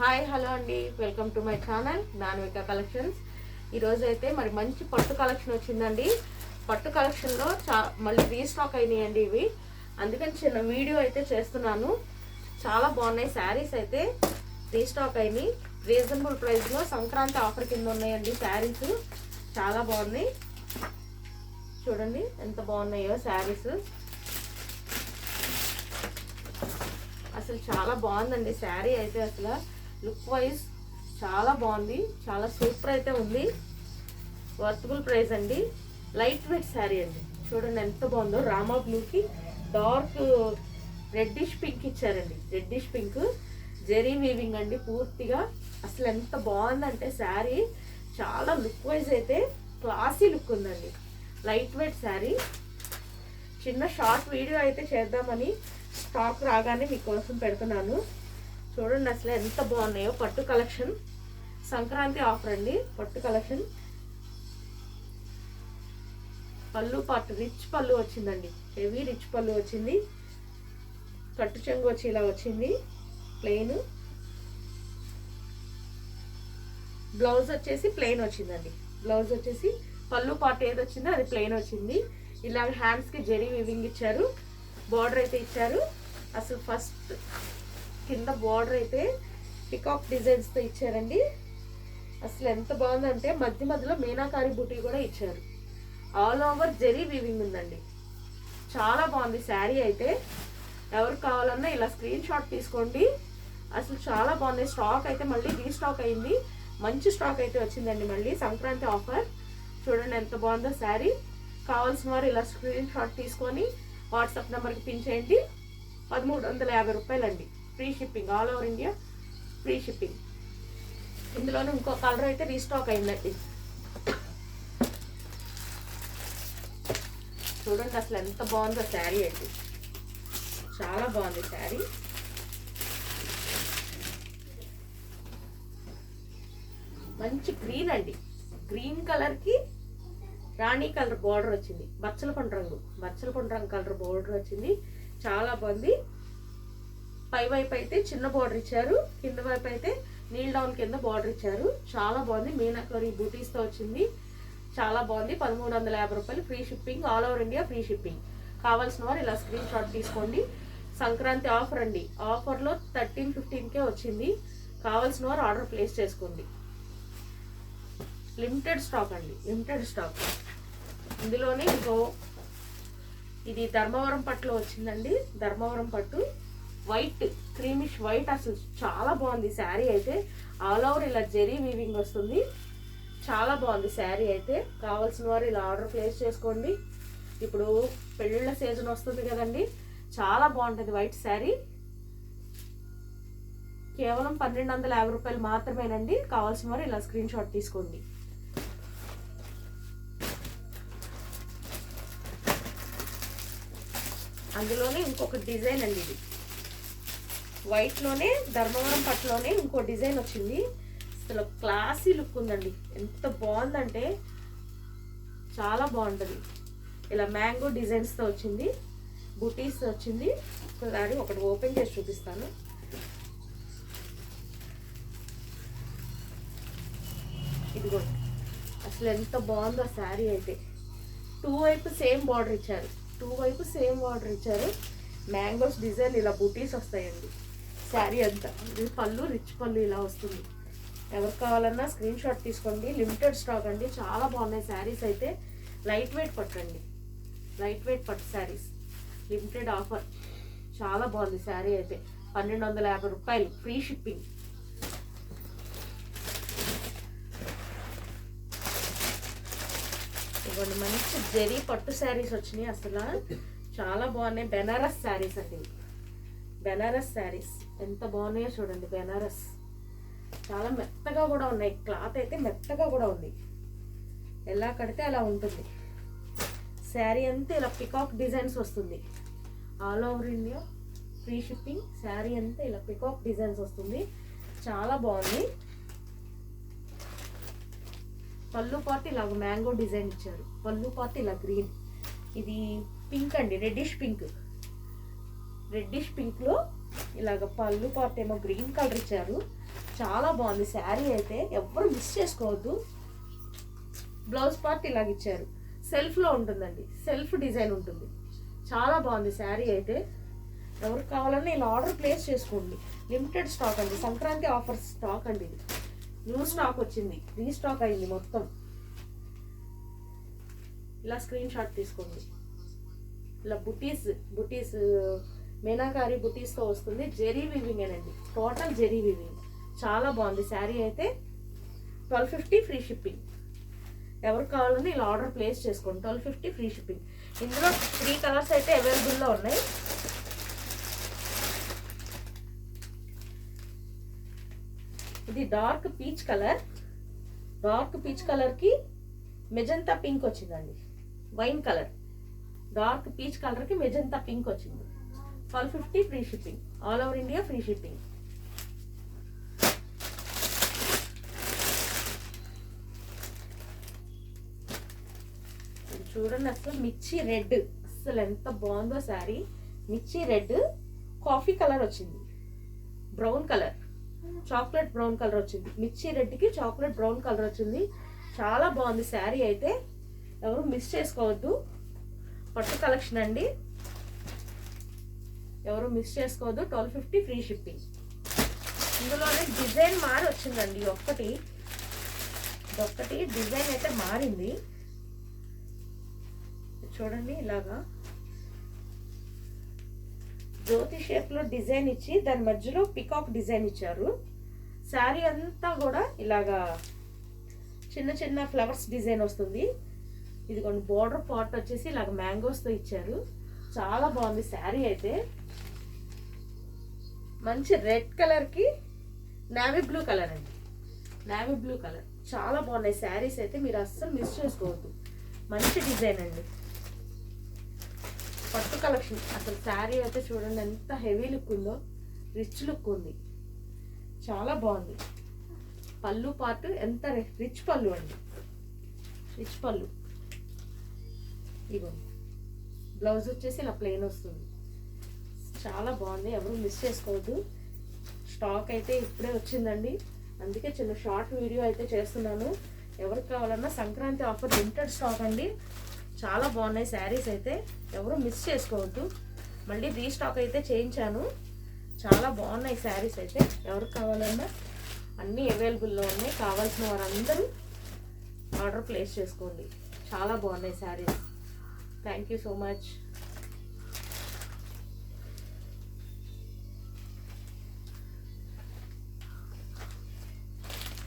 Hi hello అండి. Welcome to my channel Nanvika collections. ఈరోజు అయితే మరి మంచి పట్టు కలెక్షన్ వచ్చిందండి. పట్టు కలెక్షన్లో చా మళ్ళీ రీస్టాక్ అయినాయండి ఇవి. అందుకని చిన్న వీడియో అయితే చేస్తున్నాను. చాలా బాగున్నాయి శారీస్ అయితే. రీస్టాక్ అయినాయి. రీజనబుల్ ప్రైస్లో సంక్రాంతి ఆఫర్ కింద ఉన్నాయండి శారీస్. చాలా బాగున్నాయి. చూడండి ఎంత బాగున్నాయో శారీస్. అసలు చాలా బాగుందండి శారీ అయితే అసలు. లుక్ వైజ్ చాలా బాగుంది. చాలా సూపర్ అయితే ఉంది. వర్తబుల్ ప్రైస్ అండి. లైట్ వెయిట్ శారీ అండి. చూడండి ఎంత బాగుందో. రామా బ్లూకి డార్క్ రెడ్డిష్ పింక్ ఇచ్చారండి. Reddish pink. జెరీ వీవింగ్ అండి పూర్తిగా. అసలు ఎంత బాగుందంటే శారీ. చాలా లుక్ వైజ్ అయితే క్లాసీ లుక్ ఉందండి. Light weight saree. చిన్న షార్ట్ వీడియో అయితే చేద్దామని స్టాక్ రాగానే మీకోసం పెడుతున్నాను. చూడండి అసలు ఎంత బాగున్నాయో. పట్టు కలెక్షన్. సంక్రాంతి ఆఫర్ అండి. పట్టు కలెక్షన్. పళ్ళు పట్టు రిచ్ పళ్ళు వచ్చిందండి. హెవీ రిచ్ పళ్ళు వచ్చింది. కట్టు చెంగు వచ్చి ఇలా వచ్చింది. ప్లెయిన్. బ్లౌజ్ వచ్చేసి ప్లెయిన్ వచ్చిందండి. బ్లౌజ్ వచ్చేసి పళ్ళు పాటు ఏది వచ్చిందో అది ప్లెయిన్ వచ్చింది. ఇలాగ హ్యాండ్స్కి జెరీ వివింగ్ ఇచ్చారు. బార్డర్ అయితే ఇచ్చారు. అసలు ఫస్ట్ కింద బార్డర్ అయితే పికాక్ డిజైన్స్తో ఇచ్చారండి. అసలు ఎంత బాగుందంటే మధ్య మధ్యలో మీనాకారి బుటీ కూడా ఇచ్చారు. ఆల్ ఓవర్ జెరీ వీవింగ్ ఉందండి. చాలా బాగుంది శారీ అయితే. ఎవరు కావాలన్నా ఇలా స్క్రీన్ షాట్ తీసుకోండి. అసలు చాలా బాగుంది. స్టాక్ అయితే మళ్ళీ రీస్టాక్ అయింది. మంచి స్టాక్ అయితే వచ్చిందండి మళ్ళీ సంక్రాంతి ఆఫర్ చూడండి ఎంత బాగుందో శారీ. కావాల్సిన వారు ఇలా స్క్రీన్ షాట్ తీసుకొని వాట్సాప్ నెంబర్కి పిన్ చేయండి. పదమూడు వందల యాభై రూపాయలండి. Free shipping all over India free shipping ఇందులోనే ఇంకో కలర్ అయితే రీస్టాక్ అయిందండి. చూడండి అసలు ఎంత బాగుందో శారీ అండి. చాలా బాగుంది శారీ. మంచి గ్రీన్ అండి. గ్రీన్ కలర్కి రాణి కలర్ బార్డర్ వచ్చింది. బచ్చల పండు రంగు. బచ్చల పండు రంగు కలర్ బార్డర్ వచ్చింది. చాలా బాగుంది. పై వైపు అయితే చిన్న బార్డర్ ఇచ్చారు. కింద వైపు అయితే నీల్ డౌన్ కింద బార్డర్ ఇచ్చారు. చాలా బాగుంది. మీనాకరీ బూటీస్తో వచ్చింది. చాలా బాగుంది. పదమూడు వందల యాభై రూపాయలు free shipping. All over India free shipping. కావాల్సిన వారు ఇలా స్క్రీన్ షాట్ తీసుకోండి. సంక్రాంతి ఆఫర్ అండి. ఆఫర్లో థర్టీన్ ఫిఫ్టీన్కే వచ్చింది. కావాల్సిన వారు ఆర్డర్ ప్లేస్ చేసుకోండి. లిమిటెడ్ స్టాక్ అండి. లిమిటెడ్ స్టాక్ ఇందులోనే ఇంకో ఇది ధర్మవరం పట్టులో వచ్చిందండి. ధర్మవరం పట్టు. వైట్ క్రీమిష్ వైట్ అసలు చాలా బాగుంది. శారీ అయితే ఆల్ ఓవర్ ఇలా జెరీ వీవింగ్ వస్తుంది. చాలా బాగుంది శారీ అయితే. కావాల్సిన వారు ఇలా ఆర్డర్ ప్లేస్ చేసుకోండి. ఇప్పుడు పెళ్ళిళ్ళ సీజన్ వస్తుంది కదండి. చాలా బాగుంటుంది వైట్ శారీ. కేవలం పన్నెండు వందల యాభై రూపాయలు మాత్రమేనండి. కావాల్సిన వారు ఇలా స్క్రీన్ షాట్ తీసుకోండి. అందులోనే ఇంకొక డిజైన్ అండి ఇది. వైట్లోనే ధర్మవరం పట్టులోనే ఇంకో డిజైన్ వచ్చింది. అసలు క్లాసీ లుక్ ఉందండి. ఎంత బాగుందంటే చాలా బాగుంటుంది. ఇలా మ్యాంగో డిజైన్స్తో వచ్చింది. బుటీస్ వచ్చింది. ఒకసారి ఒకటి ఓపెన్ చేసి చూపిస్తాను. ఇదిగో అసలు ఎంత బాగుందో శారీ అయితే. టూ వైపు సేమ్ బార్డర్ ఇచ్చారు. టూ వైపు సేమ్ బార్డర్ ఇచ్చారు. మ్యాంగోస్ డిజైన్ ఇలా బుటీస్ వస్తాయండి. శారీ అంతా. ఇది పళ్ళు రిచ్ పళ్ళు ఇలా వస్తుంది. ఎవరు కావాలన్నా స్క్రీన్ షాట్ తీసుకోండి. లిమిటెడ్ స్టాక్ అండి. చాలా బాగున్నాయి శారీస్ అయితే. లైట్ వెయిట్ పట్టండి లైట్ వెయిట్ పట్టు శారీస్. లిమిటెడ్ ఆఫర్ చాలా బాగుంది శారీ అయితే. పన్నెండు వందల యాభై రూపాయలు. ఫ్రీ షిప్పింగ్ ఇవ్వండి మంచి జరీ పట్టు శారీస్ వచ్చినాయి అసలు. చాలా బాగున్నాయి. బెనారస్ శారీస్ అండి. బెనారస్ శారీస్. ఎంత బాగున్నాయో చూడండి బెనారస్. చాలా మెత్తగా కూడా ఉన్నాయి. క్లాత్ అయితే మెత్తగా కూడా ఉంది. ఎలా కడితే అలా ఉంటుంది. శారీ అంతా ఇలా పికాక్ డిజైన్స్ వస్తుంది. All over India free shipping saree అంతా ఇలా పికాక్ డిజైన్స్ వస్తుంది. చాలా బాగుంది. పళ్ళు పార్ట్ ఇలా మ్యాంగో డిజైన్ ఇచ్చారు. పళ్ళు పార్ట్ ఇలా గ్రీన్. ఇది పింక్ అండి. Reddish pink. రెడ్డిష్ పింక్లో ఇలాగ పళ్ళు పార్ట్ ఏమో గ్రీన్ కలర్ ఇచ్చారు. చాలా బాగుంది. శారీ అయితే ఎవ్వరు మిస్ చేసుకోవద్దు. బ్లౌజ్ పార్ట్ ఇలాగ ఇచ్చారు. సెల్ఫ్లో ఉంటుందండి. సెల్ఫ్ డిజైన్ ఉంటుంది. చాలా బాగుంది శారీ అయితే. ఎవరికి కావాలన్నా ఇలా ఆర్డర్ ప్లేస్ చేసుకోండి. లిమిటెడ్ స్టాక్ అండి. సంక్రాంతి ఆఫర్ స్టాక్ అండి ఇది. న్యూ స్టాక్ వచ్చింది. రీస్టాక్ అయింది మొత్తం. ఇలా స్క్రీన్ షాట్ తీసుకోండి. ఇలా బుటీస్ బుటీస్ మీనాకారి బుటీస్తో వస్తుంది. జెరీ వివింగ్ అండి టోటల్ జెరీ వివింగ్. చాలా బాగుంది. శారీ అయితే ట్వెల్వ్ ఫిఫ్టీ ఫ్రీ షిప్పింగ్. ఎవరికి కావాలని ఇలా ఆర్డర్ ప్లేస్ చేసుకోండి. Twelve fifty free shipping. ఇందులో త్రీ కలర్స్ అయితే అవైలబుల్లో ఉన్నాయి. ఇది dark peach colour. Dark peach కలర్కి మెజంతా పింక్ వచ్చిందండి. Wine colour. డార్క్ పీచ్ కలర్కి మెజంతా పింక్ వచ్చింది. Twelve fifty free shipping. All over India free shipping. చూడండి అసలు మిర్చి రెడ్. అసలు ఎంత బాగుందో శారీ. మిర్చి రెడ్. కాఫీ కలర్ వచ్చింది. Brown colour. Chocolate brown colour వచ్చింది. మిర్చి రెడ్కి చాక్లెట్ బ్రౌన్ కలర్ వచ్చింది. చాలా బాగుంది శారీ అయితే. ఎవరు మిస్ చేసుకోవద్దు. పట్టు కలెక్షన్ అండి. ఎవరు మిస్ చేసుకోవద్దు. ట్వెల్వ్ ఫిఫ్టీ ఫ్రీ షిప్పింగ్ ఇందులోనే డిజైన్ మారి వచ్చిందండి ఒక్కటి ఒక్కటి డిజైన్ అయితే మారింది. చూడండి ఇలాగా. జ్యోతి షేప్లో డిజైన్ ఇచ్చి దాని మధ్యలో పికాక్ డిజైన్ ఇచ్చారు. శారీ అంతా కూడా ఇలాగా చిన్న చిన్న ఫ్లవర్స్ డిజైన్ వస్తుంది. ఇది కొన్ని బోర్డర్ పార్ట్ వచ్చేసి ఇలాగ మ్యాంగోస్తో ఇచ్చారు. చాలా బాగుంది శారీ అయితే. మంచి రెడ్ కలర్కి నావీ బ్లూ కలర్ అండి. Navy blue colour. చాలా బాగున్నాయి. శారీస్ అయితే మీరు అస్సలు మిస్ చేసుకోవద్దు. మంచి డిజైన్ అండి. పట్టు కలెక్షన్. అసలు శారీ అయితే చూడండి ఎంత హెవీ లుక్ ఉందో రిచ్ లుక్ ఉంది. చాలా బాగుంది. పళ్ళు పార్ట్ ఎంత రిచ్ పళ్ళు అండి. రిచ్ పళ్ళు. ఇగో బ్లౌజ్ వచ్చేసి ఇలా ప్లెయిన్ వస్తుంది. చాలా బాగుంది ఎవరు మిస్ చేసుకోవద్దు. స్టాక్ అయితే ఇప్పుడే వచ్చిందండి. అందుకే చిన్న షార్ట్ వీడియో అయితే చేస్తున్నాను. ఎవరికి కావాలన్నా సంక్రాంతి ఆఫర్ లిమిటెడ్ స్టాక్ అండి. చాలా బాగున్నాయి శారీస్ అయితే. ఎవరు మిస్ చేసుకోవద్దు. మళ్ళీ రీస్టాక్ అయితే చేయించాను. చాలా బాగున్నాయి శారీస్ అయితే. ఎవరికి కావాలన్నా అన్నీ అవైలబుల్లో ఉన్నాయి. కావాల్సిన వారందరూ ఆర్డర్ ప్లేస్ చేసుకోండి. చాలా బాగున్నాయి sarees thank you so much